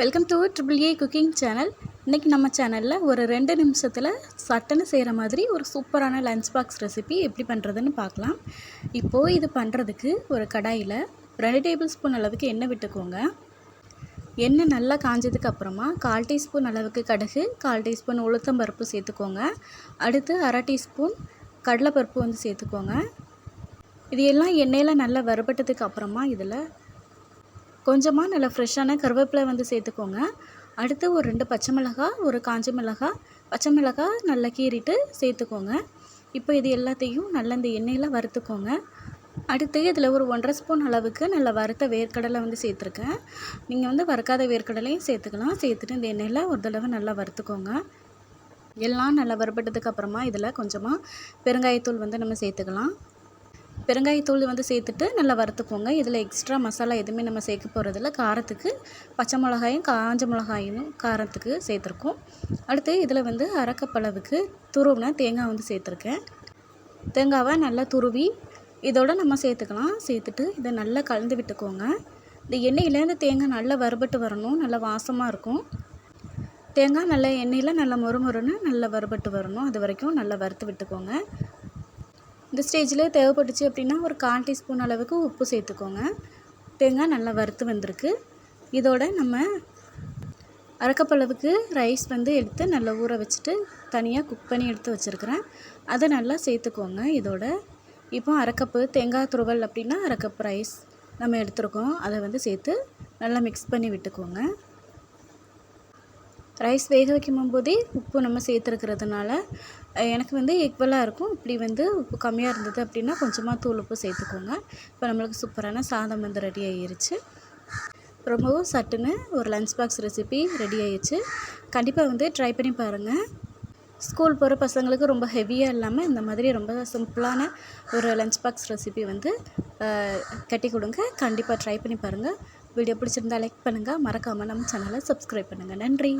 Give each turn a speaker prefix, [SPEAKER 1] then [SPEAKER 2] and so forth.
[SPEAKER 1] Welcome to triple A cooking channel இன்றைக்கி நம்ம சேனலில் ஒரு ரெண்டு நிமிஷத்தில் சட்டன்னு செய்கிற மாதிரி ஒரு சூப்பரான லஞ்ச் பாக்ஸ் ரெசிபி எப்படி பண்ணுறதுன்னு பார்க்கலாம். இப்போது இது பண்ணுறதுக்கு ஒரு கடாயில் ரெண்டு டேபிள் ஸ்பூன் அளவுக்கு எண்ணெய் விட்டுக்கோங்க. எண்ணெய் நல்லா காஞ்சதுக்கு அப்புறமா கால் டீஸ்பூன் அளவுக்கு கடுகு கால் டீஸ்பூன் உளுத்தம்பருப்பு சேர்த்துக்கோங்க. அடுத்து அரை டீஸ்பூன் கடலைப்பருப்பு வந்து சேர்த்துக்கோங்க. இது எல்லாம் எண்ணெயில் நல்லா வறுபட்டதுக்கு அப்புறமா இதில் கொஞ்சமாக நல்லா ஃப்ரெஷ்ஷான கருவேப்பிலை வந்து சேர்த்துக்கோங்க. அடுத்து ஒரு ரெண்டு பச்சை மிளகாய் ஒரு காஞ்ச மிளகாய் பச்சை மிளகாய் நல்லா கீறிட்டு சேர்த்துக்கோங்க. இப்போ இது எல்லாத்தையும் நல்லா இந்த எண்ணெயில் வறுத்துக்கோங்க. அடுத்து இதில் ஒரு ஒன்றரை ஸ்பூன் அளவுக்கு நல்லா வறுத்த வேர்க்கடலை வந்து சேர்த்துருக்கேன். நீங்கள் வந்து வறுக்காத வேர்க்கடலையும் சேர்த்துக்கலாம். சேர்த்துட்டு இந்த எண்ணெயில் ஒரு தடவை நல்லா வறுத்துக்கோங்க. எல்லாம் நல்லா வறுபட்டதுக்கு அப்புறமா இதில் கொஞ்சமாக பெருங்காயத்தூள் வந்து நம்ம சேர்த்துக்கலாம். பெருங்காயத்தூள் வந்து சேர்த்துட்டு நல்லா வறுத்துக்கோங்க. இதில் எக்ஸ்ட்ரா மசாலா எதுவுமே நம்ம சேர்க்க போகிறதில்ல காரத்துக்கு பச்சை மிளகாயும் காஞ்ச மிளகாயும் காரத்துக்கு சேர்த்துருக்கோம். அடுத்து இதில் வந்து அரைக்கப்பளவுக்கு துருவின தேங்காய் வந்து சேர்த்துருக்கேன். தேங்காவை நல்லா துருவி இதோட நம்ம சேர்த்துக்கலாம். சேர்த்துட்டு இதை நல்லா கலந்து விட்டுக்கோங்க. இந்த எண்ணெயிலேருந்து தேங்காய் நல்லா வறுபட்டு வரணும். நல்லா வாசமாக இருக்கும். தேங்காய் நல்லா எண்ணெயில் நல்லா மொறுமொறுன்னு நல்லா வறுபட்டு வரணும். அது வரைக்கும் நல்லா வறுத்து விட்டுக்கோங்க. இந்த ஸ்டேஜில் தேவைப்பட்டுச்சு அப்படின்னா ஒரு கால் டீஸ்பூன் அளவுக்கு உப்பு சேர்த்துக்கோங்க. தேங்காய் நல்லா வறுத்து வந்திருக்கு. இதோட நம்ம அரைக்கப்பளவுக்கு ரைஸ் வந்து எடுத்து நல்லா ஊற வச்சுட்டு தனியாக குக் பண்ணி எடுத்து வச்சுருக்கிறேன். அதை நல்லா சேர்த்துக்கோங்க இதோட. இப்போ அரைக்கப்பு தேங்காய் துருவல் அப்படின்னா அரக்கப்பு ரைஸ் நம்ம எடுத்துருக்கோம். அதை வந்து சேர்த்து நல்லா மிக்ஸ் பண்ணி விட்டுக்கோங்க. ரைஸ் வேக வைக்கும் போதே உப்பு நம்ம சேர்த்துருக்கிறதுனால எனக்கு வந்து ஈக்குவலாக இருக்கும். இப்படி வந்து உப்பு கம்மியாக இருந்தது அப்படின்னா கொஞ்சமாக தூள் உப்பு சேர்த்துக்கோங்க. இப்போ நம்மளுக்கு சூப்பரான சாதம் வந்து ரெடி ஆகிருச்சு ரொம்பவும் சட்டுன்னு ஒரு லன்ச் பாக்ஸ் ரெசிபி ரெடி ஆயிடுச்சு கண்டிப்பாக வந்து ட்ரை பண்ணி பாருங்கள் ஸ்கூல் போகிற பசங்களுக்கு ரொம்ப ஹெவியாக இல்லாமல் இந்த மாதிரி ரொம்ப சிம்பிளான ஒரு லன்ச் பாக்ஸ் ரெசிபி வந்து கட்டி கொடுங்க. கண்டிப்பாக ட்ரை பண்ணி பாருங்கள் வீடியோ பிடிச்சிருந்தா லைக் பண்ணுங்கள் மறக்காமல் நம்ம சேனலை சப்ஸ்கிரைப் பண்ணுங்கள் நன்றி.